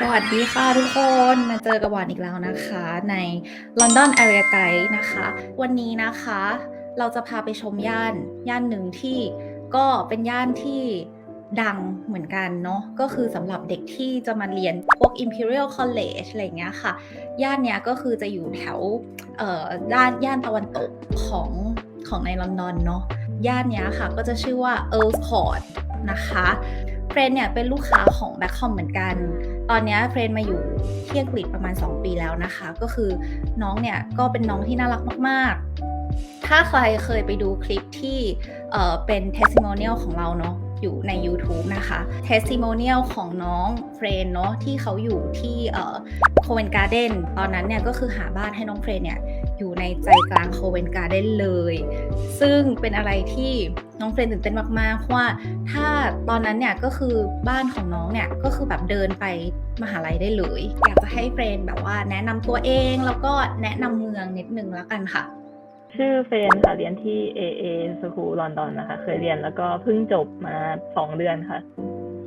สวัสดีค่ะทุกคนมาเจอกับหวานอีกแล้วนะคะใน London Area Guide นะคะ วันนี้นะคะ เราจะพาไปชมย่านย่านหนึ่งที่ก็เป็นย่านที่ดังเหมือนกันเนาะก็คือสำหรับเด็กที่จะมาเรียนพวก Imperial College อะไรเงี้ยค่ะ ย่านเนี้ยก็คือจะอยู่แถวเอ่อด้านย่านตะวันตกของของในลอนดอนเนาะย่านเนี้ยค่ะก็จะชื่อว่า Earls Court นะคะเฟรนเนี่ยเป็นลูกค้าของ b a c k c o m เหมือนกัน ตอนนี้เฟรนมาอยู่ที่อังกฤษประมาณ 2 ปีแล้วนะคะ ก็คือน้องเนี่ยก็เป็นน้องที่น่ารักมากๆ ถ้าใครเคยไปดูคลิปที่เเป็น testimonial ของเราเนาะอยู่ใน YouTube นะคะ testimonial ของน้องเฟรนเนาะที่เขาอยู่ที่โคเวนการ์เดนตอนนั้นเนี่ยก็คือหาบ้านให้น้องเฟรนเนี่ย อยู่ในใจกลางโคเวนการ์เดนเลย ซึ่งเป็นอะไรที่น้องเฟรนตื่นเต้นมากๆเพราะว่าถ้าตอนนั้นเนี่ยก็คือบ้านของน้องเนี่ยก็คือแบบเดินไปมหาลัยได้เลย อยากจะให้เฟรนแบบว่าแนะนำตัวเองแล้วก็แนะนำเมืองนิดนึงแล้วกันค่ะ ชื่อเฟรนค่ะเรียนที่ AA School London นะคะ เคยเรียนแล้วก็เพิ่งจบมาสองเดือนค่ะ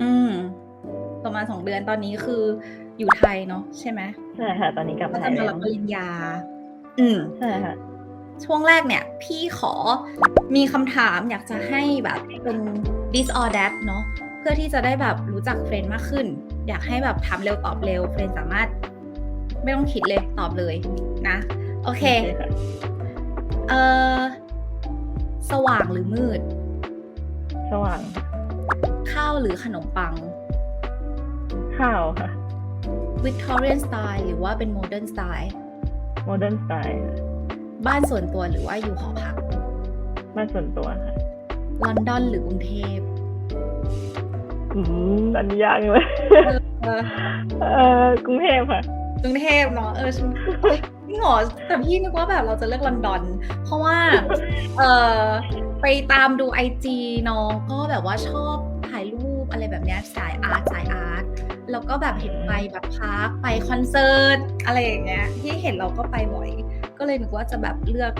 อืมประมาณสองเดือนตอนนี้คืออยู่ไทยเนาะใช่ไหมใช่ค่ะ ตอนนี้กลับก็ไทจะยมาแล้รัวบปริญญา อืมใช่ค่ะ ช่วงแรกเนี่ย พี่ขอมีคำถามอยากจะให้แบบเป็น this or that เนาะเพื่อที่จะได้แบบรู้จักเฟรนด์มากขึ้น อยากให้แบบถามเร็วตอบเร็ว เฟรนด์สามารถ ไม่ต้องคิดเลยตอบเลยนะ โอเคโอเคค่ะเออสว่างหรือมืด สว่าง ข้าวหรือขนมปัง ข้าวค่ะ Victorian style หรือว่าเป็น modern style Modern Style ค่ะบ้านส่วนตัวหรือว่าอยู่หอพัก บ้านส่วนตัวค่ะ ลอนดอนหรือกรุงเทพอืมอันนี้ยากเลยเออเออกรุงเทพค่ะ กรุงเทพเนาะเออฉันพี่หงอแต่พี่นึกว่าแบบเราจะเลือกลอนดอน เพราะว่า เออไปตามดูไอจีน้องก็แบบว่าชอบถ่ายรูปอะไรแบบเนี้ยสายอาร์ตสายอาร์ต แล้วก็แบบเห็นไปแบบพาร์คไปคอนเสิร์ตอะไรอย่างเงี้ยที่เห็นเราก็ไปบ่อย ก็เลยนึกว่าจะแบบเลือก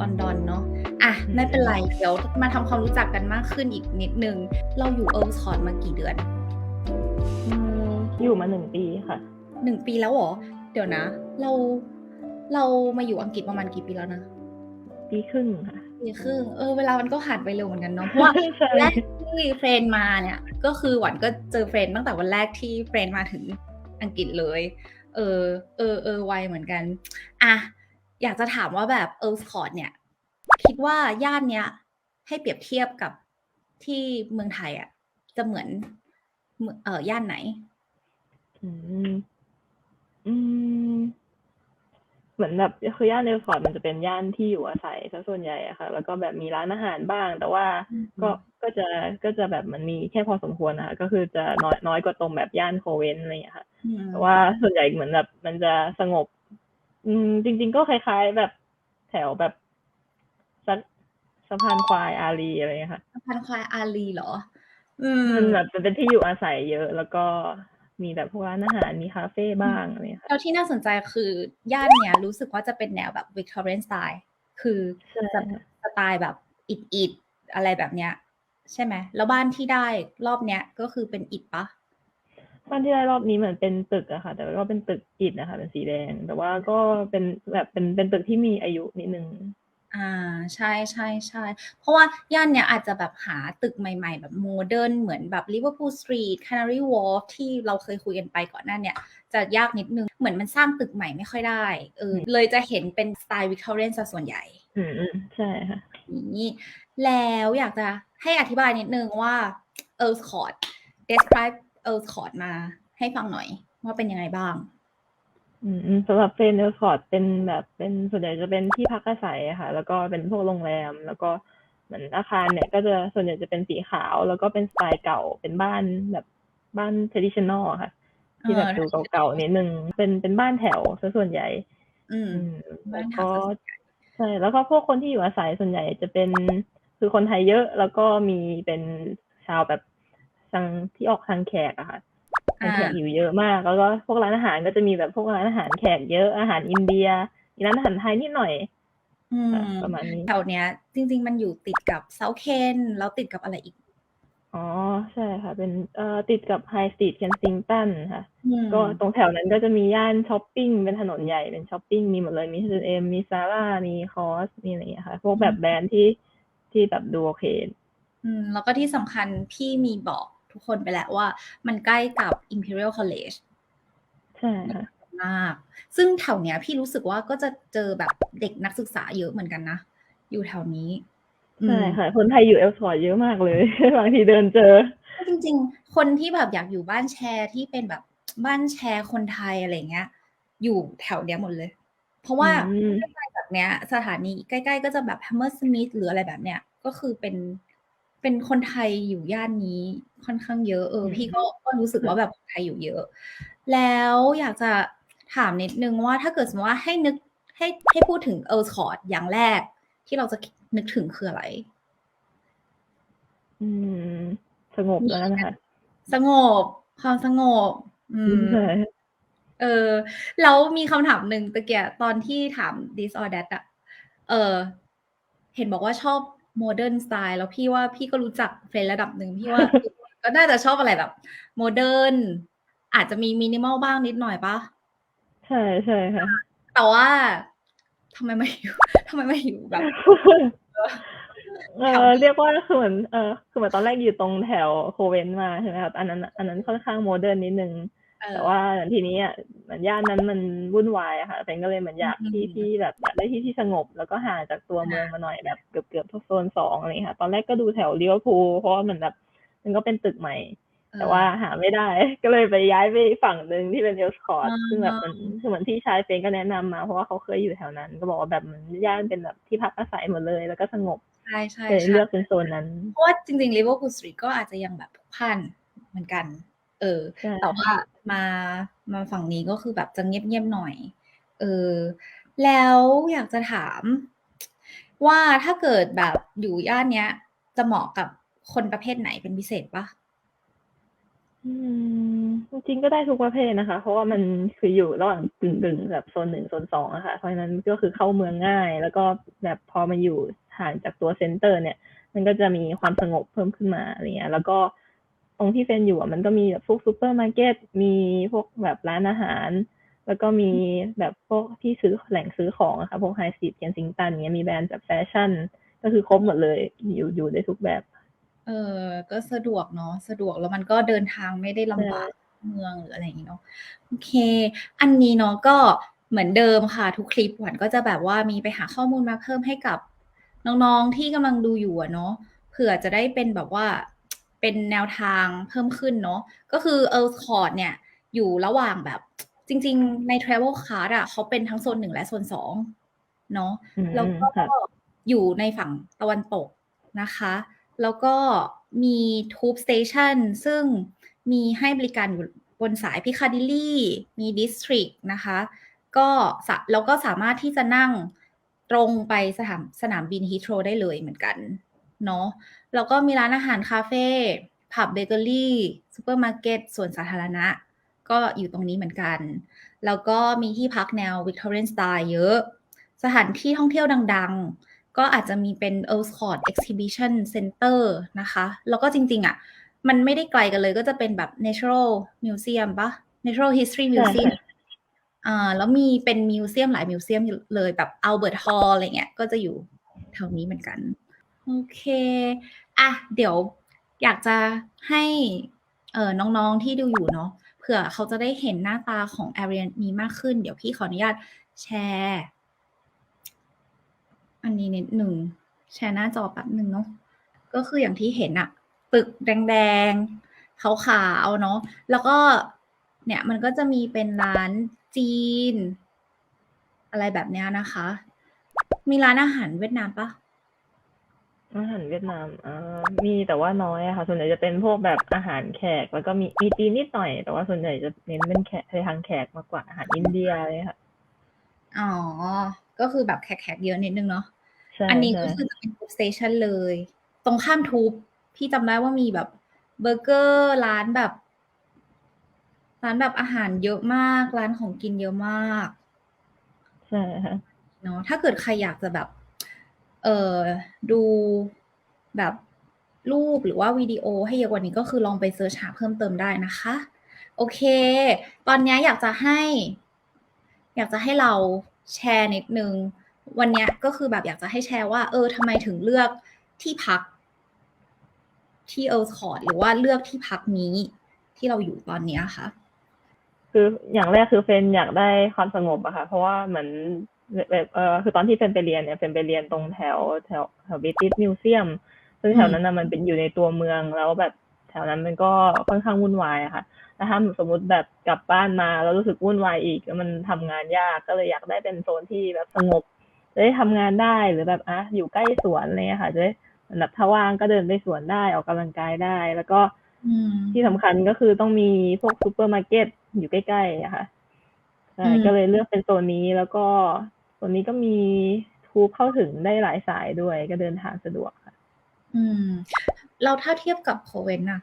ลอนดอนเนาะอะไม่เป็นไรเดี๋ยวมาทำความรู้จักกันมากขึ้นอีกนิดนึง เราอยู่เอิร์ลสคอร์มากี่เดือนอืมอยู่มาหนึ่งปีค่ะหนึ่งปีแล้วเหรอ เดี๋ยวนะ เราเรามาอยู่อังกฤษประมาณกี่ปีแล้วนะ ปีครึ่งค่ะปีครึ่งเออเวลามันก็ผ่านไปเร็วเหมือนกันเนาะเพราะว่าใช่แรกที่ เฟรนมาเนี่ย ก็คือหวันก็เจอเฟรนตั้งแต่วันแรกที่เฟรนมาถึงอังกฤษเลย เออ เออเออไวเหมือนกัน อะ อยากจะถามว่าแบบเออร์สคอร์ดเนี่ย คิดว่าย่านเนี้ยให้เปรียบเทียบกับที่เมืองไทยอะ จะเหมือนเออย่านไหน อืม อืม เหมือนแบบคือย่านเนลฟอร์ดมันจะเป็นย่านที่อยู่อาศัยซะส่วนใหญ่อะค่ะ แล้วก็แบบมีร้านอาหารบ้าง แต่ว่าอืมก็ก็จะก็จะแบบมันมีแค่พอสมควรนะคะก็คือจะน้อยน้อยกว่าตรงแบบย่านโคเวนอะไรอย่างเงี้ยค่ะอืมแต่ว่าส่วนใหญ่เหมือนแบบมันจะสงบ อืมจริง ๆ ก็คล้ายๆแบบแถวแบบสะสะพานควายอารีอะไรอย่างเงี้ยค่ะสะพานควายอารีเหรอ อืมมันแบบจะเป็นที่อยู่อาศัยเยอะแล้วก็ มีแบบพวกร้านอาหารมีคาเฟ่บ้างอะไรอย่างเงี้ยค่ะแล้วที่น่าสนใจคือย่านเนี้ยรู้สึกว่าจะเป็นแนวแบบ Victorian style คือใช่จะสไตล์แบบอิดอิดๆอะไรแบบเนี้ย ใช่ไหมแล้วบ้านที่ได้รอบเนี้ยก็คือเป็นอิฐปะบ้านที่ได้รอบนี้เหมือนเป็นตึกอะค่ะ แต่ว่าก็เป็นตึกอิฐนะคะ เป็นสีแดง แต่ว่าก็เป็นแบบเป็นเป็นตึกที่มีอายุนิดนึง อ่า ใช่ใช่ใช่เพราะว่าย่านเนี้ยอาจจะแบบหาตึกใหม่ ๆ แบบโมเดิร์นเหมือนแบบ Liverpool Street Canary Wharf ที่เราเคยคุยกันไปก่อนหน้าเนี่ย จะยากนิดนึง เหมือนมันสร้างตึกใหม่ไม่ค่อยได้เออเลยจะเห็นเป็นสไตล์ Victorian ซะส่วนใหญ่อืมอืมใช่ค่ะนี้แล้วอยากจะให้อธิบายนิดนึงว่า Earls Court describe Earls Court มาให้ฟังหน่อยว่าเป็นยังไงบ้าง อืมอืมสำหรับเฟรนเนลฟอร์ดเป็นแบบเป็นส่วนใหญ่จะเป็นที่พักอาศัยอะค่ะ แล้วก็เป็นพวกโรงแรม แล้วก็เหมือนอาคารเนี่ย ก็จะส่วนใหญ่จะเป็นสีขาว แล้วก็เป็นสไตล์เก่าเป็นบ้านแบบบ้าน traditional อะค่ะ ที่แบบเออดูเก่าๆนิดนึงเป็นเป็นบ้านแถวซะส่วนใหญ่ อืมอืมบ้าแล้นวแถก็วซะส่วนใหญ่ใช่แล้วก็พวกคนที่อยู่อาศัยส่วนใหญ่จะเป็นคือคนไทยเยอะแล้วก็มีเป็นชาวแบบทางที่ออกทางแขกอะค่ะ ทางแขกอยู่เยอะมาก แล้วก็พวกร้านอาหารก็จะมีแบบพวกร้านอาหารแขกเยอะอาหารอินเดียมีร้านอาหารไทยนิดหน่อยอืมค่ะประมาณนี้แถวเนี้ย จริง ๆ มันอยู่ติดกับเซาเคนแล้วติดกับอะไรอีก อ๋อ ใช่ค่ะ เป็นเอ่อติดกับ High Street Kensington ค่ะอืมก็ตรงแถวนั้นก็จะมีย่านชอปปิงเป็นถนนใหญ่เป็นชอปปิงมีหมดเลย มี H&M มี Zara มี COS มีอะไรอย่างเงี้ยค่ะ พวกแบบแบรนด์ที่ที่แบบดูโอเค อืม แล้วก็ที่สำคัญพี่มีบอก ทุกคนไปแล้วว่า มันใกล้กับ Imperial College ใช่ค่ะมาก ซึ่งแถวเนี้ย พี่รู้สึกว่าก็จะเจอแบบเด็กนักศึกษาเยอะเหมือนกันนะ อยู่แถวนี้อืใช่มค่ะ คนไทยอยู่ Elsford เยอะมากเลย บางทีเดินเจอ จริง ๆ คนที่แบบอยากอยู่บ้านแชร์ที่เป็นแบบบ้านแชร์คนไทยอะไรเงี้ย อยู่แถวเนี้ยหมดเลย เพราะว่าอืมใกล้ๆแบบเนี้ย สถานีใกล้ ๆ ก็จะแบบ Hammersmith หรืออะไรแบบเนี้ย ก็คือเป็น เป็นคนไทยอยู่ย่านนี้ค่อนข้างเยอะ เอออืมพี่ก็ก็รู้สึกว่าแบบคนไทยอยู่เยอะ แล้วอยากจะถามนิดนึงว่าถ้าเกิดสมมติว่าให้นึกให้ให้พูดถึงเออร์คอร์ดอย่างแรก ที่เราจะนึกถึงคืออะไร อืม สงบแล้วนะคะสงบ ความสงบ อืมใช่เออแล้วมีคำถามหนึ่งตะเกียตอนที่ถาม this or that อะเออ เห็นบอกว่าชอบ modern style แล้วพี่ว่าพี่ก็รู้จักเฟรนด์ระดับหนึ่งพี่ว่า ก็น่าจะชอบอะไรแบบ modern อาจจะมี minimal บ้างนิดหน่อยปะใช่ใช่ค่ะ แต่ว่าทำไมมาอยู่ทำไมมาอยู่แบบเออเรียกว่าคือเหมือนเออคือเหมือนตอนแรกอยู่ตรงแถวโคเวนมาใช่ไหมครับอันนั้นอันนั้นค่อนข้างโมเดิร์นนิดนึงเออ แต่ว่าทีนี้อะเหมือนย่านนั้นมันวุ่นวายอะค่ะเป็นก็เลยเหมือนอยากอืมที่ที่แบบอยากได้ที่ที่สงบ แล้วก็ห่างจากตัวเมืองมาหน่อยแบบเกือบเกือบๆโซนสองอะไรอย่างเงี้ยค่ะ ตอนแรกก็ดูแถวลิเวอร์พูลเพราะว่ามันแบบมันก็เป็นตึกใหม่ แต่ว่าหาไม่ได้ ก็เลยไปย้ายไปฝั่งหนึ่งที่เป็นเอลสคอร์ดอ่าซึ่งแบบมันคือเหมือนที่ชายเฟนก็แนะนำมา เพราะว่าเขาเคยอยู่แถวนั้น ก็บอกว่าแบบมันย่านเป็นแบบที่พักอาศัยหมดเลยแล้วก็สงบใช่ใช่เลยใช่เลือกเป็นโซนนั้นเพราะว่าจริงๆ Liverpool Street ก็อาจจะยังแบบผูกพันเหมือนกัน เออใช่แต่ว่ามามาฝั่งนี้ก็คือแบบจะเงียบๆหน่อย เออ แล้วอยากจะถาม ว่าถ้าเกิดแบบอยู่ย่านเนี้ย จะเหมาะกับคนประเภทไหนเป็นพิเศษปะอืมจริงๆก็ได้ทุกประเภทนะคะ เพราะว่ามันคืออยู่ระหว่างกึ่งๆแบบโซนหนึ่งโซนสองอะค่ะ เพราะฉะนั้นก็คือเข้าเมืองง่าย แล้วก็แบบพอมาอยู่ห่างจากตัวเซ็นเตอร์เนี่ย มันก็จะมีความสงบเพิ่มขึ้นมาอะไรเงี้ย แล้วก็ ตรงที่เฟนอยู่อะมันก็มีแบบพวกซูเปอร์มาร์เก็ตมีพวกแบบร้านอาหาร แล้วก็มีแบบพวกที่ซื้อแหล่งซื้อของอะค่ะพวกไฮสตรีทเคนซิงตันเงี้ยมีแบรนด์แบบแฟชั่น ก็คือครบหมดเลยอยู่อยู่ได้ทุกแบบ เออก็สะดวกเนาะสะดวกแล้วมันก็เดินทางไม่ได้ลำบากใช่เมืองหรืออะไรอย่างงี้เนาะโอเค อันนี้เนาะก็เหมือนเดิมค่ะ ทุกคลิปหวันก็จะแบบว่ามีไปหาข้อมูลมาเพิ่มให้กับน้องๆที่กำลังดูอยู่อะเนาะเผื่อจะได้เป็นแบบว่า เป็นแนวทางเพิ่มขึ้นเนาะก็คือ Earth Court เนี่ย อยู่ระหว่างแบบจริง ๆ ใน Travel Card อะเขาเป็นทั้งโซนหนึ่งและโซนสองเนาะอืมแล้วก็ค่ะอยู่ในฝั่งตะวันตกนะคะ แล้วก็มี Tube Station ซึ่งมีให้บริการอยู่บนสายพิคาดิลี่ มี District นะคะ ก็สะแล้วก็สามารถที่จะนั่งตรงไปสนามสนามบินฮีโ r รได้เลยเหมือนกัน เนาะแล้วก็มีร้านอาหารคาเฟ่ผับเบเกอรี่ซูเปอร์มาร์เก็ตส่วนสาธารณะ ก็อยู่ตรงนี้เหมือนกัน แล้วก็มีที่พักแนว Victorian Style เยอะ สถานที่ท่องเที่ยวดังๆ ก็อาจจะมีเป็น Earls Court Exhibition Center นะคะ แล้วก็จริงๆอะ มันไม่ได้ไกลกันเลยก็จะเป็นแบบ Natural Museum ปะ Natural History Museum อ่าแล้วมีเป็นมิวเซียมหลายมิวเซียมเลยแบบ Albert Hall อะไรเงี้ยก็จะอยู่แถวนี้เหมือนกัน โอเค อะ เดี๋ยวอยากจะให้เออน้องๆที่ดูอยู่เนาะเผื่อเขาจะได้เห็นหน้าตาของ area นี้มากขึ้น เดี๋ยวพี่ขออนุญาตแชร์ อันนี้นิดหนึ่ง แชร์หน้าจอแป๊บหนึ่งเนาะก็คืออย่างที่เห็นอะตึกแดงๆขาวๆเนาะแล้วก็เนี่ยมันก็จะมีเป็นร้านจีน อะไรแบบเนี้ยนะคะ มีร้านอาหารเวียดนามปะ อาหารเวียดนามอ่ามีแต่ว่าน้อยอะค่ะ ส่วนใหญ่จะเป็นพวกแบบอาหารแขก แล้วก็มีมีจีนนิดหน่อย แต่ว่าส่วนใหญ่จะเน้นเป็นแขกในทางแขกมากกว่าอาหารอินเดียเลยค่ะ อ๋อ ก็คือแบบแขกๆเยอะนิดนึงเนาะ ใช่อันนี้ใช่ก็คือจะเป็นทูบสเตชันเลย ตรงข้ามทูบพี่จำได้ว่ามีแบบเบอร์เกอร์ร้านแบบ ร้านแบบอาหารเยอะมาก ร้านของกินเยอะมาก ใช่ค่ะ เนาะถ้าเกิดใครอยากจะแบบ เออดูแบบรูปหรือว่าวิดีโอให้เยอะกว่านี้ก็คือลองไปเสิร์ชหาเพิ่มเติมได้นะคะ โอเค ตอนนี้อยากจะให้ อยากจะให้เราแชร์นิดนึง วันนี้ก็คือแบบอยากจะให้แชร์ว่า เออทำไมถึงเลือกที่พัก ที่เอ r ร์คอร์ดหรือว่าเลือกที่พักนี้ที่เราอยู่ตอนนี้ค่ะ คืออย่างแรกคือเฟนอยากได้ความสงบอะค่ะ เพราะว่าเหมือน เออคือตอนที่เฟนไปเรียนเนี่ยเฟนไปเรียนตรงแถวแถวแถวบิทิสมิวเซียมซึ่งแถวนั้นนะมันเป็นอยู่ในตัวเมืองแล้วแบบแถวนั้นมันก็ค่อนข้างวุ่นวายอะค่ะแล้วถ้าสมมติแบบกลับบ้านมาแล้วรู้สึกวุ่นวายอีกแล้วมันทำงานยากก็เลยอยากได้เป็นโซนที่แบบสงบจะได้ทำงานได้หรือแบบอะอยู่ใกล้สวนอะไรเลยค่ะจะได้เหมือนแบบถ้าว่างก็เดินไปสวนได้ออกกำลังกายได้ แล้วก็อืมที่สำคัญก็คือต้องมีพวกซูเปอร์มาร์เก็ตอยู่ใกล้ๆอะค่ะใช่อืมก็เลยเลือกเป็นโซนนี้แล้วก็ โซนนี้ก็มีทูบเข้าถึงได้หลายสายด้วยก็เดินทางสะดวกค่ะ อืม เราถ้าเทียบกับโคเวนอะ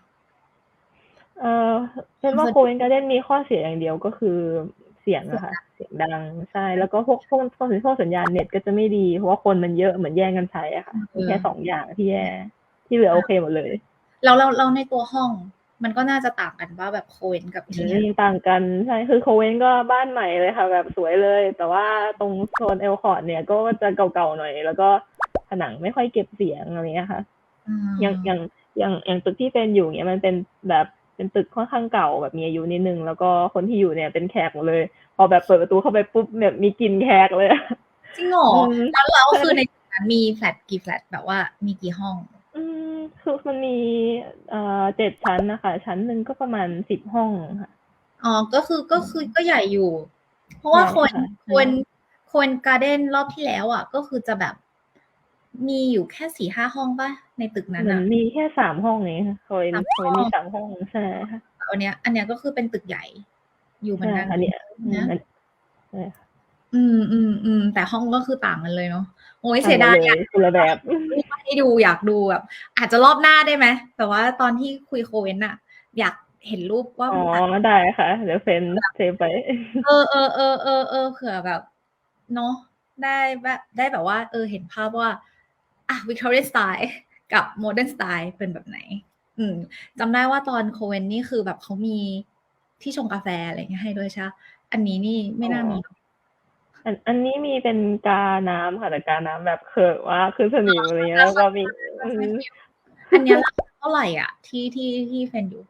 เออเป็นว่ามันโคเวนการ์เด้นมีข้อเสียอย่างเดียวก็คือเสียงอะค่ะ เสียงดังใช่ แล้วก็พวกพวกพวกพวกสัญญาณเน็ตก็จะไม่ดี เพราะว่าคนมันเยอะเหมือนแย่งกันใช้อะค่ะมีแค่สองอย่างที่แย่ที่เหลือโอเคหมดเลย เราเราเราในตัวห้อง มันก็น่าจะต่างกันว่าแบบโคเวนกับที่เนี่ยอืมต่างกันใช่คือโคเวนก็บ้านใหม่เลยค่ะ แบบสวยเลย แต่ว่าตรงโซนเอลคอร์ดเนี่ยก็จะเก่าๆหน่อย แล้วก็ผนังไม่ค่อยเก็บเสียงอะไรเงี้ยค่ะอืมอย่างอย่างอย่างอย่างตึกที่เป็นอยู่เนี่ยมันเป็นแบบเป็นตึกค่อนข้างเก่าแบบมีอายุนิดนึง แล้วก็คนที่อยู่เนี่ยเป็นแขกหมดเลย พอแบบเปิดประตูเข้าไปปุ๊บแบบมีกลิ่นแขกเลยจริงเหรออืมแล้วเราคือในนั้นมีแฟลตกี่แฟลตแบบว่ามีกี่ห้องอืม คือมันมีเอ่อเจ็ดชั้นนะคะ ชั้นหนึ่งก็ประมาณสิบห้องค่ะ อ๋อ ก็คือก็คือก็ใหญ่อยู่ เพราะว่าใช่คนค่ะ คนคนการ์เด้นรอบที่แล้วอะ ก็คือจะแบบมีอยู่แค่สี่ห้าห้องป่ะ ในตึกนั้นเหมือนอะมีแค่สามห้องเองค่ะโคยสามโคยห้องมีสามห้องใช่ค่ะอันเนี้ย อันเนี้ยก็คือเป็นตึกใหญ่อยู่เหมือนใช่กัน ค่ะเนี่ยอืมนะอันใช่ค่ะอืมอืมอืมแต่ห้องก็คือต่างกันเลยเนาะโอ้ยเสียดายต่งอยากกันเลยคนละแบบรูปมา ให้ดูอยากดูแบบอาจจะรอบหน้าได้ไหมแต่ว่าตอนที่คุยโคเวนอะอยากเห็นรูปว่าอ๋อมันต่างได้ค่ะ เดี๋ยวเฟนเซฟไป เออเออเออเออเออเผื่อแบบเนาะได้แบบได้แบบว่า เออเห็นภาพว่า อะวิกตอเรียสไตล์กับโมเดิร์นสไตล์เป็นแบบไหน อืมจำได้ว่าตอนโคเวนนี่คือแบบเขามีที่ชงกาแฟอะไรเงี้ยให้ด้วยใช่ปะอันนี้นี่ไม่น่ามีเนอะ อันอันนี้มีเป็นกาน้ำค่ะแต่กาน้ำแบบเขิว่าขึ้นสนิมอะไรเงี้ยแล้วก็มีอืมอันเนี้ยราคาเท่าไหร่อะ ที่ที่ที่เฟนอยู่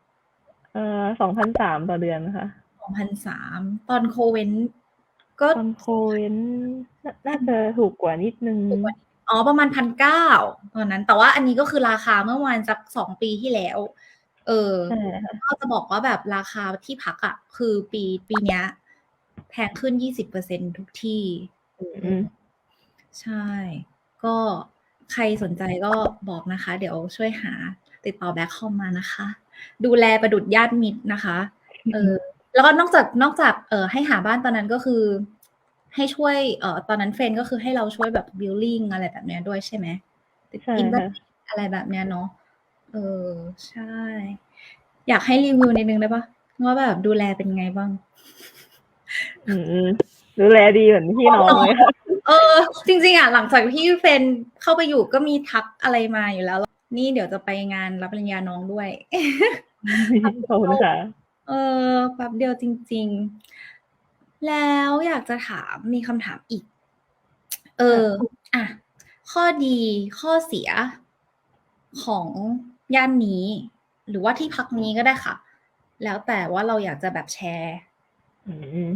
เอ่อสองพันสามต่อเดือนค่ะสองพันสามตอนโคเวนก็ตอนโคเวนน่าน่าจะถูกกว่านิดนึงถูกกว่าอ๋อประมาณพันเก้าตอนนั้น แต่ว่าอันนี้ก็คือราคาเมื่อวานสักสองปีที่แล้ว เออใช่ค่ะ ก็จะบอกว่าแบบราคาที่พักอะ่ะ คือปีปีเนี้ย แพงขึ้นยี่สิบเปอร์เซ็นทุกที่อืมใช่ ก็ใครสนใจก็บอกนะคะ เดี๋ยวช่วยหา ติดต่อแบ็คคอมมานะคะ ดูแลประดุดญาติมิตรนะคะ เออแล้วก็นอกจากนอกจากเออให้หาบ้านตอนนั้นก็คือ ให้ช่วยเอ่อตอนนั้นเฟรนก็คือให้เราช่วยแบบบิลลิ่งอะไรแบบเนี้ยด้วยใช่ไหมติดใช่อินเทอร์ค่ะเน็ตอะไรแบบเนี้ยเนาะเออใช่ อยากให้รีวิวนิดนึงได้ปะว่าแบบดูแลเป็นไงบ้างอืม ดูแลดีเหมือนพี่น้องเลยค่ะเออ จริงๆอะหลังจากที่เฟรนเข้าไปอยู่ก็มีทักอะไรมาอยู่แล้ว นี่เดี๋ยวจะไปงานรับปริญญาน้องด้วยขอบคุณค่ะเออแป๊บเดียวจริง ๆ แล้วอยากจะถามมีคำถามอีก เออ อะ ข้อดีข้อเสียของย่านนี้ หรือว่าที่พักนี้ก็ได้ค่ะ แล้วแต่ว่าเราอยากจะแบบแชร์อืม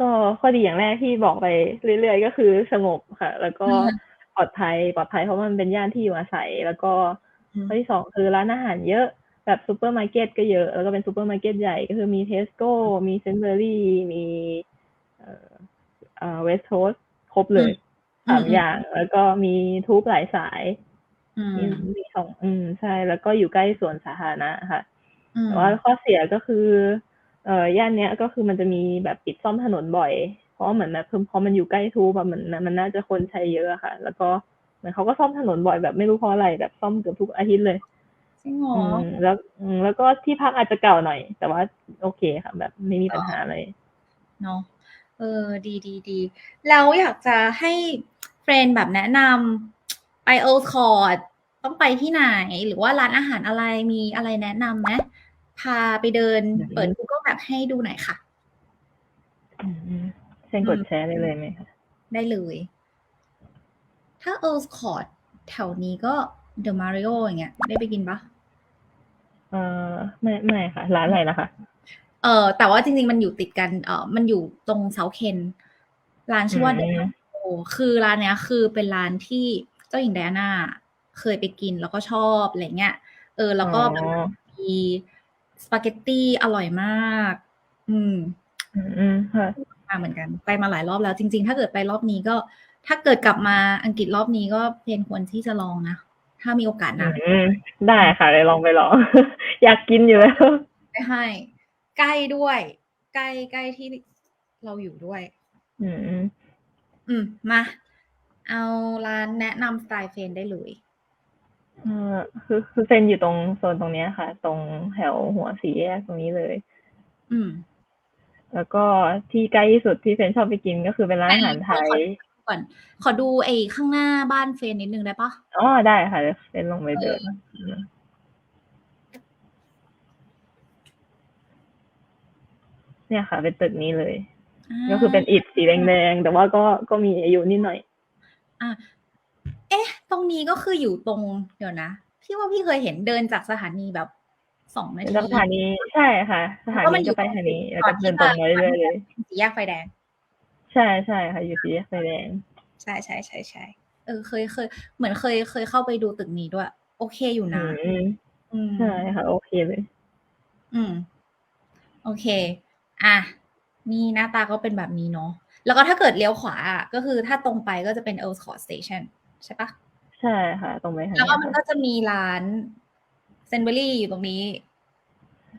ก็ข้อดีอย่างแรกที่บอกไปเรื่อยๆ ก็คือสงบค่ะ แล้วก็อืมปลอดภัยปลอดภัยเพราะมันเป็นย่านที่อยู่อาศัย แล้วก็อืมข้อที่สองคือร้านอาหารเยอะแบบซูเปอร์มาร์เก็ตก็เยอะแล้วก็เป็นซูเปอร์มาร์เก็ตใหญ่ก็คือมีเทสโก้มีเซนเบอรี่มีเอ่อเอ่อเวสโทสครบเลยสามอย่าง แล้วก็มีทูบหลายสายอืมมีมีสองอืมใช่ แล้วก็อยู่ใกล้สวนสาธารณะค่ะอืมแต่ว่าข้อเสียก็คือ เอ่อย่านเนี้ยก็คือมันจะมีแบบปิดซ่อมถนนบ่อย เพราะว่าเหมือนแบบพอมันอยู่ใกล้ทูบแบบมันมันน่าจะคนใช้เยอะอะค่ะ แล้วก็เหมือนเขาก็ซ่อมถนนบ่อยแบบไม่รู้เพราะอะไรแบบซ่อมเกือบทุกอาทิตย์เลยจริงเหรออืมแล้วอืมแล้วก็ที่พักอาจจะเก่าหน่อย แต่ว่าโอเคค่ะ แบบไม่มีปัญหาเลยเนาะเออดีดีดีแล้วอยากจะให้เฟรนแบบแนะนำไปเอ r ร์คอร์ดต้องไปที่ไหน หรือว่าร้านอาหารอะไรมีอะไรแนะนำไหม พาไปเดินอืมเปิด Google Map ให้ดูหน่อยค่ะอืมเซ็นกดแชร์ได้เลยไหมคะได้เลย ถ้า Earls Court แถวนี้ก็ The Mario อย่างเงี้ย ได้ไปกินปะเออไม่ไม่ค่ะ ร้านอะไรนะคะเออแต่ว่าจริง ๆ มันอยู่ติดกันเออมันอยู่ตรงเซาเคนร้านชื่อว่าอืเดมโอคือร้านเนี้ย คือเป็นร้านที่เจ้าหญิงไดอาน่าเคยไปกินแล้วก็ชอบอะไรเงี้ย เออ แล้วก็แบบอ๋อมี สปาเกตตี้อร่อยมากอืมอืม อืมค่ะมาเหมือนกัน ไปมาหลายรอบแล้ว จริง ๆ ถ้าเกิดไปรอบนี้ก็ ถ้าเกิดกลับมาอังกฤษรอบนี้ก็เพนควรที่จะลองนะ ถ้ามีโอกาสอืนะมได้ค่ะเลยลองไปลอง อยากกินอยู่แล้วไม่ให้ใกล้ด้วย ใกล้ใกล้ที่เราอยู่ด้วย อืม อืมอืมมา เอาร้านแนะนำสไตล์เฟรนได้เลย เออคือคือเซนอยู่ตรงโซนตรงเนี้ยค่ะ ตรงแถวหัวสีแยกตรงนี้เลย อืม แล้วก็ที่ใกล้ที่สุดที่เฟนชอบไปกินก็คือเป็นร้านอาหารไทยก่อน ขอดูไอ้ข้างหน้าบ้านเฟรนนิดนึงได้ปะอ๋อได้ค่ะเดี๋ยวเฟนลงไปเดินมเนี่ยค่ะ เป็นตึกนี้เลยาก็คือเป็นอิฐสีแดงๆแต่ว่าก็ก็มีอายุนิดหน่อย อะเอ๊ะ ตรงนี้ก็คืออยู่ตรงเดี๋ยวนะ พี่ว่าพี่เคยเห็นเดินจากสถานีแบบสองนาทีสถานีใช่ค่ะ สถาเพราะมันีนอยู่ก็ไปสถานีแล้วก่ก็อนที่เดินตรงมาเรื่อยๆเลยสี่แยกไฟแดง ใช่ใช่ค่ะ อยู่สีแยกไฟแดง ใช่ใช่ใช่ใช่เออเคยเคย เหมือนเคยเคยเข้าไปดูตึกนี้ด้วย โอเคอยู่อืนะมอืมใช่ค่ะ โอเคเลย อืม โอเค อะนี่หน้าตาก็เป็นแบบนี้เนาะแล้วก็ถ้าเกิดเลี้ยวขวาอะก็คือถ้าตรงไปก็จะเป็น Earls Court Station ใช่ปะใช่ค่ะ ตรงไปทางแล้วก็นี้มันค่ะก็จะมีร้านเซนเบอรี่อยู่ตรงนี้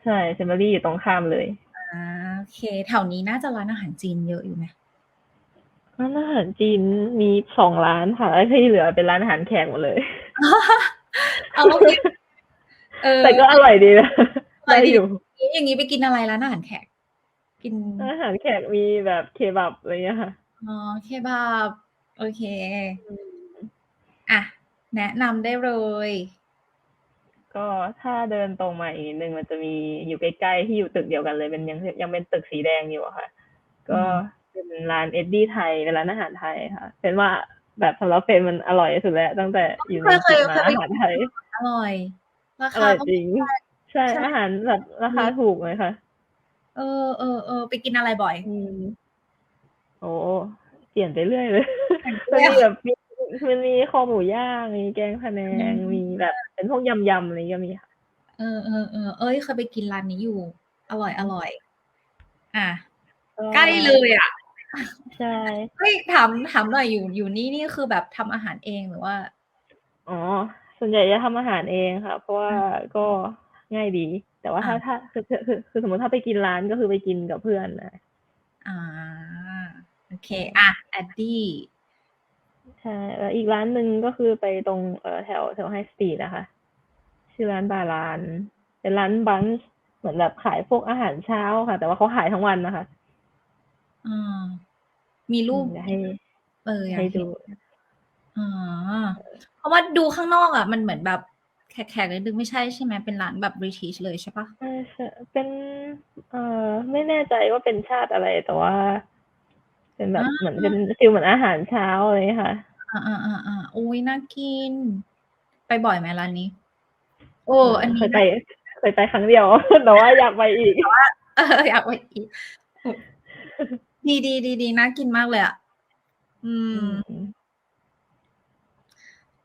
ใช่เซมเบอรี่อยู่ตรงข้ามเลยอ่าโอเค แถวนี้น่าจะร้านอาหารจีนเยอะอยู่ไหมร้านอาหารจีนมีสองร้านค่ะแล้วที่เหลือเป็นร้านอาหารแขกหมดเลยเอาโอเคเออแต่ก็อร่อยดีนะอร่ได้อยดีอยู่อย่างนี้ไปกินอะไรร้านอาหารแขก กินอาหารแขกมีแบบเคบับอะไรเงี้ยค่ะอ๋อเคบับ โอเค อะ แนะนำได้เลย ก็ถ้าเดินตรงมาอีกนิดนึงมันจะมีอยู่ใกล้ๆที่อยู่ตึกเดียวกันเลยเป็นยังยังเป็นตึกสีแดงอยู่อะค่ะ ก็เป็นร้านเอ็ดดี้ไทยเป็นร้านอาหารไทยค่ะเป็นว่าแบบสำหรับเฟรนมันอร่อยที่สุดแล้วตั้งแต่อยู่ในเคยจุดเคยมาเคยอาหารไทยอร่อยราอคาร่อยก็จริงใช่ใช่อาหารแบบราคาถูกเลยค่ะ เออเออเออไปกินอะไรบ่อย อืม โอ้เปลี่ยนไปเรื่อยเลยเปลี่มันยนมีไปเรื่อยแบบมี มันมีคอหมูย่าง มีแกงพะแนงอืมมีแบบ เป็นพวกยำๆอะไรก็มีค่ะ เออเออเออเอ้ยเคยไปกินร้านนี้อยู่ อร่อยอร่อย อะใกล้เลยอะ ใช่เฮ้ยถามถามหน่อยอยู่อยู่นี่นี่คือแบบทำอาหารเองหรือว่า อ๋อ ส่วนใหญ่จะทำอาหารเองค่ะ เพราะว่าก็ง่ายดี แต่ว่าถ้าอ่าถ้าคือคือคือคือสมมติถ้าไปกินร้านก็คือไปกินกับเพื่อนนะ อ่า โอเค อะแอดดี้ ใช่แล้วอีกร้านหนึ่งก็คือไปตรงเอ่อแถวแถวไฮสตรีทนะคะ ชื่อร้านบาลาน เป็นร้านบันช์เหมือนแบบขายพวกอาหารเช้าค่ะ แต่ว่าเขาขายทั้งวันนะคะอ่ามีรูปเดี๋ยวให้เอออยากให้เห็ดูนอ่าเพราะว่าดูข้างนอกอะ มันเหมือนแบบแขกๆนิดนึงไม่ใช่ใช่ไหมเป็นร้านแบบบริทิชเลยใช่ปะใช่ใช่เป็นเอ่อไม่แน่ใจว่าเป็นชาติอะไรแต่ว่า เป็นแบบเหมือนเป็นฟิลเหมือนอาหารเช้าอะไรอย่างเลยค่ะ อ่าอ่าอ่าอ่าโอ้ยน่ากิน ไปบ่อยไหมร้านนี้ โอ้ อันเคนี้ยไปเคยไปครั้งเดียว แต่ว่าอยากไปอีก เอออยากไปอีกดีดีดีดีน่ากินมากเลยอะ อืม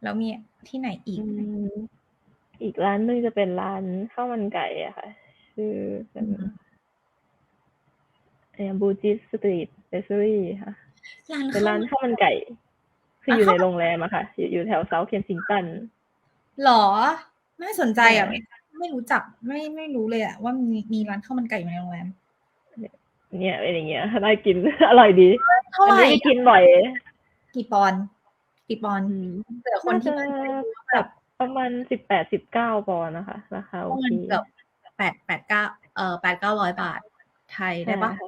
แล้วมีที่ไหนอีก อืมอีกร้านหนึงจะเป็นร้านข้าวมันไก่อะค่ะ ชื่อเป็นอืมเอ่บูจิสตรีทเบเกอรี่ค่ะ ร้านเป็นร้านข้าวข้าวมันไก่ คืออะอยู่ในข้าวมันโรงแรมอะค่ะอยู่อยู่แถวเซาท์เคนซิงตันหรอ น่าสนใจอะใช่ไม่ไม่รู้จักไม่ไม่รู้เลยอะว่ามีมีร้านข้าวมันไก่อยู่ในโรงแรม เนี่ยเป็นอย่างเงี้ยน่ากิน อร่อยดีเท่าอันไหร่นี้ไปกินบ่อย กี่ปอนด์กี่ปอนด์เผื่อคนน่าที่จะมันแบบประมาณสิบแปดสิบเก้าปอนด์นะคะราคาโอประเคมาณเกือบแปดแปดเก้าเอ่อแปดเก้าร้อยบาทไทยได้ปะใช่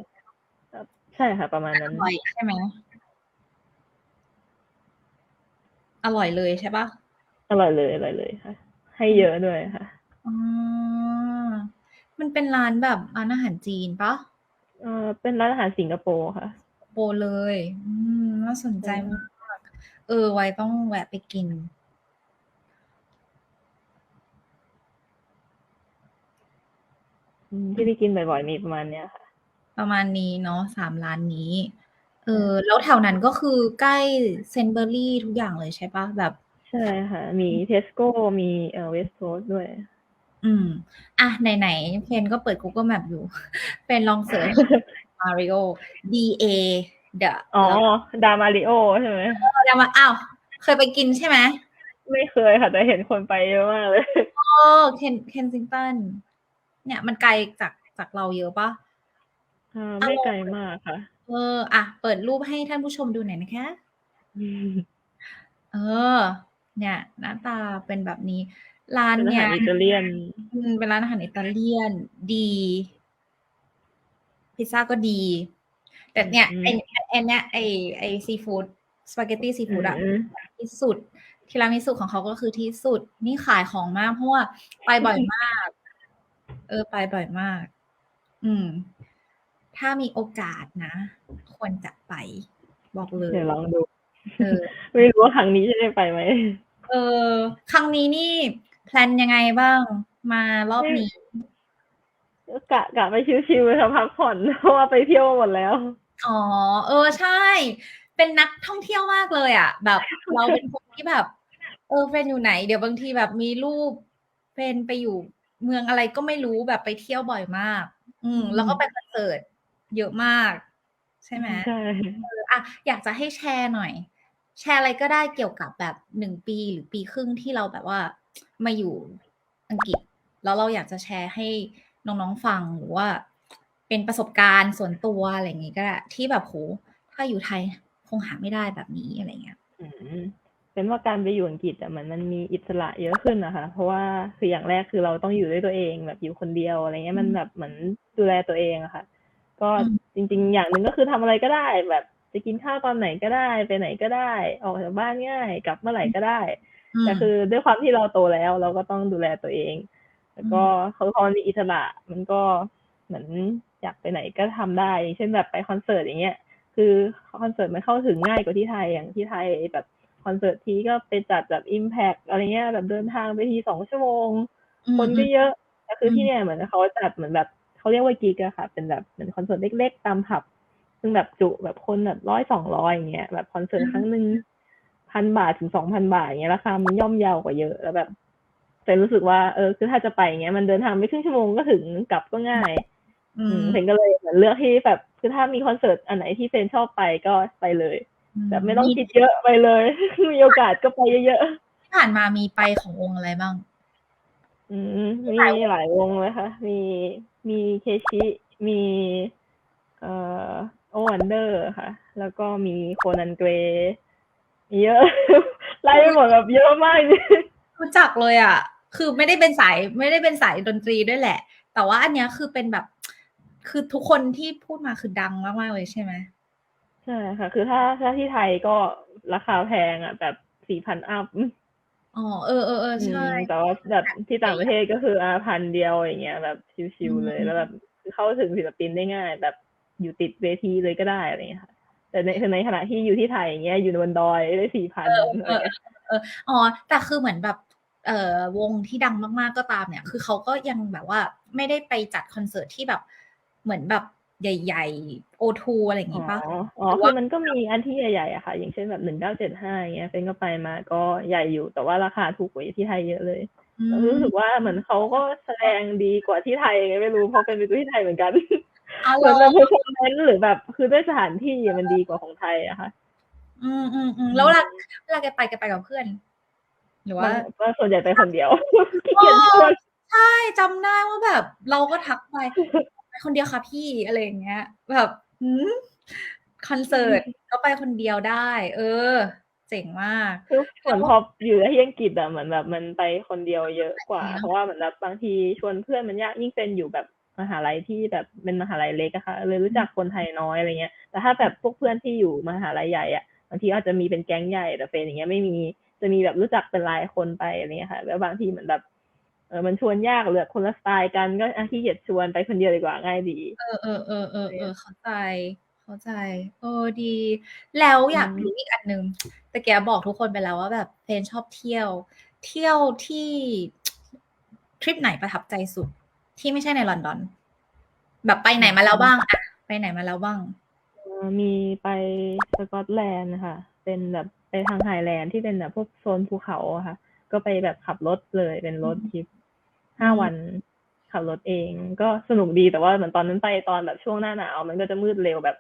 ค่ะใช่ค่ะประมาณนั้นอร่อยใช่ไหม อร่อยเลยใช่ปะออร่อยเลยอร่อยเลยค่ะ ให้เยอะด้วยค่ะอ๋อมันเป็นร้านแบบร้านอาหารจีนปะเออเป็นร้านอาหารสิงคโปร์ค่ะโปเลย อืมน่าสนใจมาก เออ ไว้ต้องแวะไปกิน อืมที่ไปกินบ่อยๆมีประมาณเนี้ยค่ะ ประมาณนี้เนาะสามร้านนี้ เออ แล้วแถวนั้นก็คือใกล้เซนเบอรี่ทุกอย่างเลยใช่ปะแบบ ใช่ค่ะ มีเทสโก้มีเอ่อเวสต์โ s สด้วย อืม อะ ไหนๆเพนก็เปิด Google Map อยู่ เป็นลองเสิร์ช Mario D A เดอะอ๋อ ดามาริโอใช่ไหมเดี๋ยวมาอ้าวเคยไปกินใช่ไหมไม่เคยค่ะ แต่เห็นคนไปเยอะมากเลยโอ้เคนเคนซิงตันเนี่ยมันไกลจากจากเราเยอะปะอ่าไม่ไกลมากค่ะเอออะเปิดรูปให้ท่านผู้ชมดูหน่อยนะคะ อืม เออ เนี่ย หน้าตาเป็นแบบนี้ ร้านเป็นอาเนี่หาย รอิตาเลียน อืม เป็นร้านอาหารอิตาเลียนดี พิซซ่าก็ดี แต่เนี่ยอืมไอไอเนี้ยไอไอซีฟู้ดสปาเกตตี้ซีฟู้ดอะอืมที่สุด ทีรามิสุของเขาก็คือที่สุด นี่ขายของมาก เพราะว่าไปบ่อยมาก เออ ไปบ่อยมาก อืม ถ้ามีโอกาสนะ ควรจะไป บอกเลยเดี๋ยวลองดูเออไม่รู้ว่าครั้งนี้จะได้ไปไหมเออ ครั้งนี้นี่แพลนยังไงบ้างมารอบนี้กะกะไปชิวๆไปทำพักผ่อนเพราะว่าไปเที่ยวหมดแล้ว อ๋อ เออใช่ เป็นนักท่องเที่ยวมากเลยอะ แบบ เราเป็นคนที่แบบ เออเฟรนอยู่ไหน เดี๋ยวบางทีแบบมีรูปเฟรนไปอยู่เมืองอะไรก็ไม่รู้แบบไปเที่ยวบ่อยมาก อืม แล้วก็ไปคอนเสิร์ต เยอะมาก ใช่ไหมใช่เอออะอยากจะให้แชร์หน่อย แชร์อะไรก็ได้เกี่ยวกับแบบหนึ่งปีหรือปีครึ่งที่เราแบบว่ามาอยู่อังกฤษ แล้วเราอยากจะแชร์ให้น้องๆฟังหรือว่า เป็นประสบการณ์ส่วนตัวอะไรอย่างงี้ก็ได้ที่แบบโหถ้าอยู่ไทยคงหาไม่ได้แบบนี้อะไรเงี้ยอืมเป็นว่าการไปอยู่อังกฤษอะมันมันมีอิสระเยอะขึ้นนะคะ เพราะว่าคืออย่างแรกคือเราต้องอยู่ด้วยตัวเองแบบอยู่คนเดียวอะไรเงี้ยมันแบบเหมือนดูแลตัวเองอะค่ะ ก็อืมจริง ๆ อย่างหนึ่งก็คือทำอะไรก็ได้แบบจะกินข้าวตอนไหนก็ได้ไปไหนก็ได้ ออกจากบ้านง่าย กลับเมื่อไหร่ก็ได้มแต่คือด้วยความที่เราโตแล้ว เราก็ต้องดูแลตัวเอง แล้วก็อืมเขาพอมันมีอิสระมันก็เหมือนอยากไปไหนก็ทำได้อย่างเช่นแบบไปคอนเสิร์ตอย่างเงี้ย คือคอนเสิร์ตมันเข้าถึงง่ายกว่าที่ไทยอย่างที่ไทยแบบคอนเสิร์ตทีก็ไปจัดแบบอิมแพกอะไรเงี้ยแบบเดินทางไปทีสองชั่วโมงอืมคนก็เยอะแต่คืออมที่เนี่ยเหมือนเขาจัดเหมือนแบบ เขาเรียกว่ากิกอะค่ะ เป็นแบบเหมือนคอนเสิร์ตเล็ก ๆ ตามผับ ซึ่งแบบจุแบบคนแบบร้อยสองร้อยอย่างเงี้ยแบบคอนเสิร์ตครั้งหนึ่งพันบาทถึงสองพันบาทอย่างเงี้ยราคามันย่อมเยาวกว่าเยอะแล้วแบบแต่รู้สึกว่าเออคือถ้าจะไปอย่างเงี้ยมันเดินทางไม่ครึ่งชั่วโมงก็ถึงกลับก็ง่าย อือืมมเพนก็เลยเหมือนเลือกที่แบบคือถ้ามีคอนเสิร์ตอันไหนที่เฟนชอบไปก็ไปเลยแบบไม่ต้องคิดเยอะไปเลย มีโอกาสก็ไปเยอะที่ผ่านมามีไปของวงอะไรบ้างๆ อืมมีหลายวงเลยค่ะ มีมีเคชิ มีเอ่อโอวันเดอร์ค่ะ แล้วก็มีโคนันเกรมีเยอะ ไล่ไปหมดแบบเยอะมากจริงรู้จักเลยอะ คือไม่ได้เป็นสายไม่ได้เป็นสายดนตรีด้วยแหละ แต่ว่าอันเนี้ยคือเป็นแบบ คือทุกคนที่พูดมาคือดังมากๆเลยใช่ไหมใช่ค่ะ คือถ้าถ้าที่ไทยก็ราคาแพงอะ แบบสี่พันอัพ อ๋อ เออเออเออใช่อืมแต่ว่าแบบที่ต่างประเทศก็คืออาพันเดียวอย่างเงี้ย แบบชิวๆเลยอืมแล้วแบบเข้าถึงศิลปินได้ง่าย แบบอยู่ติดเวทีเลยก็ได้อะไรเงี้ยค่ะ แต่ในในขณะที่อยู่ที่ไทยอย่างเงี้ยอยู่บนดอยได้สี่พันเออเออเอออ๋อ แต่คือเหมือนแบบ เอ่อ วงที่ดังมาก ๆ ก็ตามเนี่ย คือเขาก็ยังแบบว่าไม่ได้ไปจัดคอนเสิร์ตที่แบบ เหมือนแบบ ใหญ่ๆโอทูอะไรอย่างอ๋งี้ป่ะออ๋อหรือคืว่าอมันก็มีอันที่ใหญ่ๆอะค่ะ อย่างเช่นแบบหนึ่งเก้าเจ็ดห้าอย่างเงี้ยเป็นก็ไปมาก็ใหญ่อยู่ แต่ว่าราคาถูกกว่าที่ไทยเยอะเลยอืแล้วมรู้สึกว่าเหมือนเขาก็แสดงดีกว่าที่ไทยยังไงไม่รู้เพราะเป็นไปดูที่ไทยเหมือนกันเอาเหเหรมือนอแบบเพอร์ฟอร์แมนซ์หรือแบบคือด้วยสถานที่มันดีกว่าของไทยอะค่ะ อืมอืมอืมแล้วเวลาเวลาแกไปแกไปกับเพื่อน หรือว่าก็ส่วนใหญ่ไปคนเดียวขี้เกียจชวนใช่จำได้ว่าแบบ เราก็ทักไป ไปคนเดียวค่ะพี่อะไรอย่างเงี้ย แบบหืมคอนเสิร์ตก็ไปคนเดียวได้ เออ เจ๋งมากคือเหมือนพออยู่ที่อังกฤษอะเหมือนแบบมันไปคนเดียวเยอะกว่าอืมเพราะว่าเหมือนแบบบางทีชวนเพื่อนมันยากยิ่งเป็นอยู่แบบมหาลัยที่แบบเป็นมหาลัยเล็กอะค่ะเลยรู้จักคนไทยน้อยอะไรเงี้ย แต่ถ้าแบบพวกเพื่อนที่อยู่มหาลัยใหญ่อะบางทีอาจจะมีเป็นแก๊งใหญ่แต่เฟนอย่างเงี้ยไม่มีจะมีแบบรู้จักเป็นรายคนไปอะไรเงี้ยค่ะ แล้วบางทีเหมือนแบบ เออมันชวนยากเหลือคนละสไตล์กันก็อะขี้เกียจชวนไปคนเดียวดีกว่าง่ายดี เออเออเออเออเออเข้าใจ เข้าใจเออดี แล้วอยากอืมรู้อีกอันหนึ่งแต่แกบอกทุกคนไปแล้วว่าแบบเฟนชอบเที่ยว เที่ยวที่ทริปไหนประทับใจสุด ที่ไม่ใช่ในลอนดอน แบบไปไหนมาแล้วบ้างอะไปไหนมาแล้วบ้างเอ่อมีไปสกอตแลนด์ค่ะ เป็นแบบไปทางไฮแลนด์ที่เป็นแบบพวกโซนภูเขาอะค่ะ ก็ไปแบบขับรถเลยเป็นรถทริป ห้าอืมวันขับรถเอง ก็สนุกดีแต่ว่าเหมือนตอนนั้นไปตอนแบบช่วงหน้าหนาว มันก็จะมืดเร็วแบบ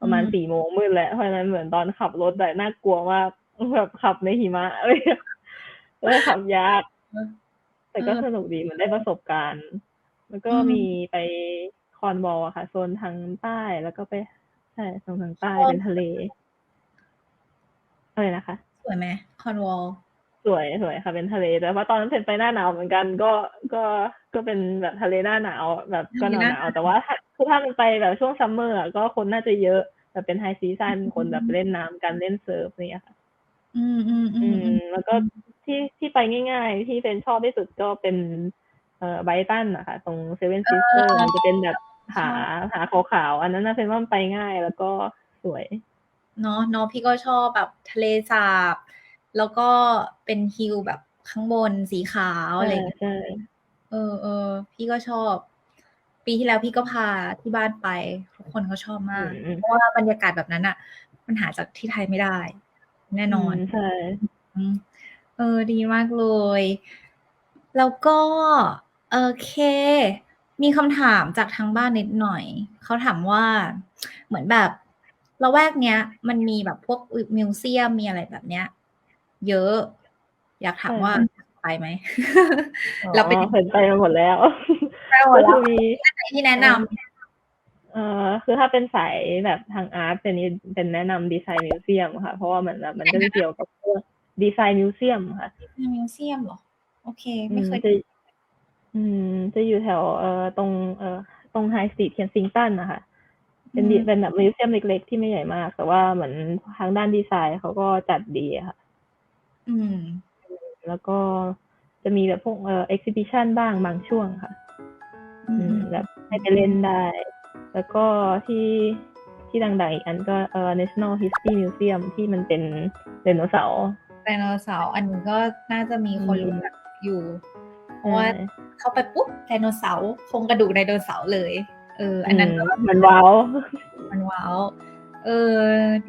ประมาณอืมสี่โมงมืดแล้วเพราะฉะนั้นเหมือนตอนขับรถแบบน่ากลัวมากแบบขับในหิมะอะไรอย่างเงี้ยแล้วขับยากแต่ก็เออสนุกดีเหมือนได้ประสบการณ์ แล้วก็อืมมีไปคอนวอลอะค่ะโซนทางใต้แล้วก็ไปใช่โซนทางใต้ชอบเป็นทะเลอะไรนะคะ สวยไหมคอนวอล สวยสวยค่ะเป็นทะเลแต่ว่าตอนนั้นเป็นไปหน้าหนาวเหมือนกัน ก็ก็ก็เป็นแบบทะเลหน้าหนาวแบบก็หนาวหนาวแต่ว่าถ้าคือถ้ามันไปแบบช่วงซัมเมอร์อะก็คนน่าจะเยอะแบบเป็นไฮซีซันคนแบบเล่นน้ำกันเล่นเซิร์ฟเนี่ยค่ะ อืมอืมอือืมอืมมแล้วก็ที่ที่ไปง่ายๆ ที่เป็นชอบที่สุดก็เป็นเอ่อไบรตันอะค่ะตรงเซเว่นซิสเตอร์มันจะเป็นแบบผาผาขาวๆอันนั้นน่าเป็นว่ามันไปง่ายแล้วก็สวยเนาะเนาะพี่ก็ชอบแบบทะเลสาบ แล้วก็เป็นฮิลแบบข้างบนสีขาวอะไรอย่างเงี้ยใช่เออเออพี่ก็ชอบ ปีที่แล้วพี่ก็พาที่บ้านไป ทุกคนก็ชอบมากอืมเพราะว่าบรรยากาศแบบนั้นอะมันหาจากที่ไทยไม่ได้ แน่นอนมใช่อืมเออ ดีมากเลย แล้วก็โอเค มีคำถามจากทางบ้านนิดหน่อย เขาถามว่าเหมือนแบบละแวกเนี้ย มันมีแบบพวกมิวเซียมมีอะไรแบบเนี้ย เยอะ อยากถามว่าไปไหมเราไปอ๋อเห็นไปมาหมดแล้วได้หมก็ดแล้คืวอมีไหนที่แนะนำเอ่อคือถ้าเป็นสายแบบทางอาร์ตเป็นเป็นแนะนำดีไซน์มิวเซียมค่ะ เพราะว่าเหมือนแบบมันก็จะเกี่ยวกับพวกดีไซน์มิวเซียมค่ะมิวเซียมเหรอ โอเคอืไม่มเคยจะอืม จะอยู่แถวเอ่อตรงเอ่อตรงไฮสตรีทเคนซิงตันนะคะเป็นดิอืมเป็นแบบมิวเซียมเล็กๆ ที่ไม่ใหญ่มาก แต่ว่าเหมือนทางด้านดีไซน์เขาก็จัดดีอะค่ะ อืม แล้วก็จะมีแบบพวกเอ่อ exhibition บ้างบางช่วงค่ะ อือืมม แบบให้ไปเล่นได้ แล้วก็ที่ที่ดังๆอีกอันก็เอ่อ National History Museum ที่มันเป็นไดโนเสาร์ ไดโนเสาร์อันนี้ก็น่าจะมีคนอืมรู้จักอยู่ เพราะว่าใช่เข้าไปปุ๊บไดโนเสาร์โครงกระดูกไดโนเสาร์เลย เออ อันนั้นก็มมันว้าว มันว้าว เออ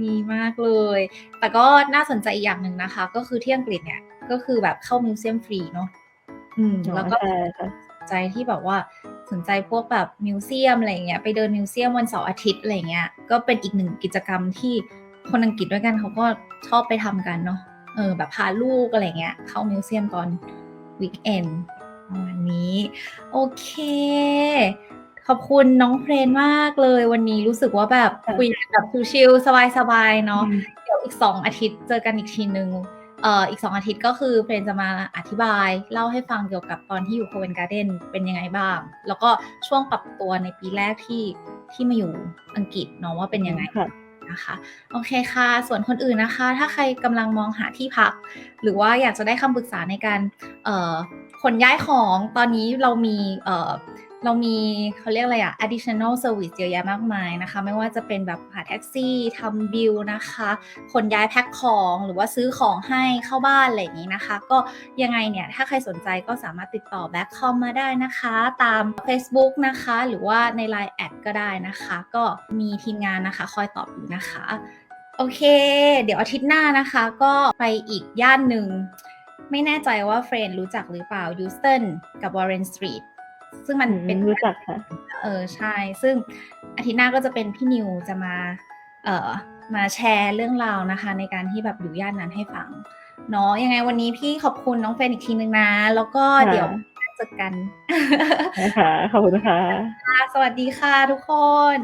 ดีมากเลย แต่ก็น่าสนใจอีกอย่างหนึ่งนะคะ ก็คือที่อังกฤษเนี่ย ก็คือแบบเข้ามิวเซียมฟรีเนาะอืม แล้วก็ใช่ค่ะสนใจที่แบบว่าสนใจพวกแบบมิวเซียมอะไรเงี้ยไปเดินมิวเซียมวันเสาร์อาทิตย์อะไรเงี้ยก็เป็นอีกหนึ่งกิจกรรมที่คนอังกฤษด้วยกันเขาก็ชอบไปทำกันเนาะเออ แบบพาลูกอะไรเงี้ย เข้ามิวเซียมตอนวีคเอนประมาณนี้ โอเค ขอบคุณน้องเพลนมากเลยวันนี้รู้สึกว่าแบบค่ะคุยกันแบบชิลๆสบายๆเนาะเดี๋ยวอีกสองอาทิตย์เจอกันอีกทีนึงเอ่ออีกสองอาทิตย์ก็คือเพลนจะมาอธิบายเล่าให้ฟังเกี่ยวกับตอนที่อยู่โคเวนการ์เดนเป็นยังไงบ้าง แล้วก็ช่วงปรับตัวในปีแรกที่ที่มาอยู่อังกฤษเนาะว่าเป็นยังไงค่ะนะคะโอเคค่ะ ส่วนคนอื่นนะคะ ถ้าใครกำลังมองหาที่พัก หรือว่าอยากจะได้คำปรึกษาในการเอ่อขนย้ายของตอนนี้เรามีเอ่อ เรามีเขาเรียกอะไรอะ additional service เยอะแยะมากมายนะคะ ไม่ว่าจะเป็นแบบหาแท็กซี่ทำบิลนะคะขนย้ายแพ็คของหรือว่าซื้อของให้เข้าบ้านอะไรอย่างนี้นะคะ ก็ยังไงเนี่ย ถ้าใครสนใจก็สามารถติดต่อ back com มาได้นะคะ ตาม Facebook นะคะ หรือว่าใน Line แอดก็ได้นะคะ ก็มีทีมงานนะคะ คอยตอบอยู่นะคะ โอเค เดี๋ยวอาทิตย์หน้านะคะ ก็ไปอีกย่านหนึ่งไม่แน่ใจว่าเฟรนรู้จักหรือเปล่ายูสตันกับวอร์เรนสตรีท ซึ่งมันเป็นรู้จักค่ะ เออใช่ ซึ่งอาทิตย์หน้าก็จะเป็นพี่นิวจะมา เอ่อ มาแชร์เรื่องราวนะคะ ในการที่แบบอยู่ย่านนั้นให้ฟังเนาะยังไงวันนี้พี่ขอบคุณน้องเฟรนอีกทีนึงนะ แล้วก็ค่ะเดี๋ยวเจอกันนะคะขอบคุณค่ะค่ะสวัสดีค่ะทุกคน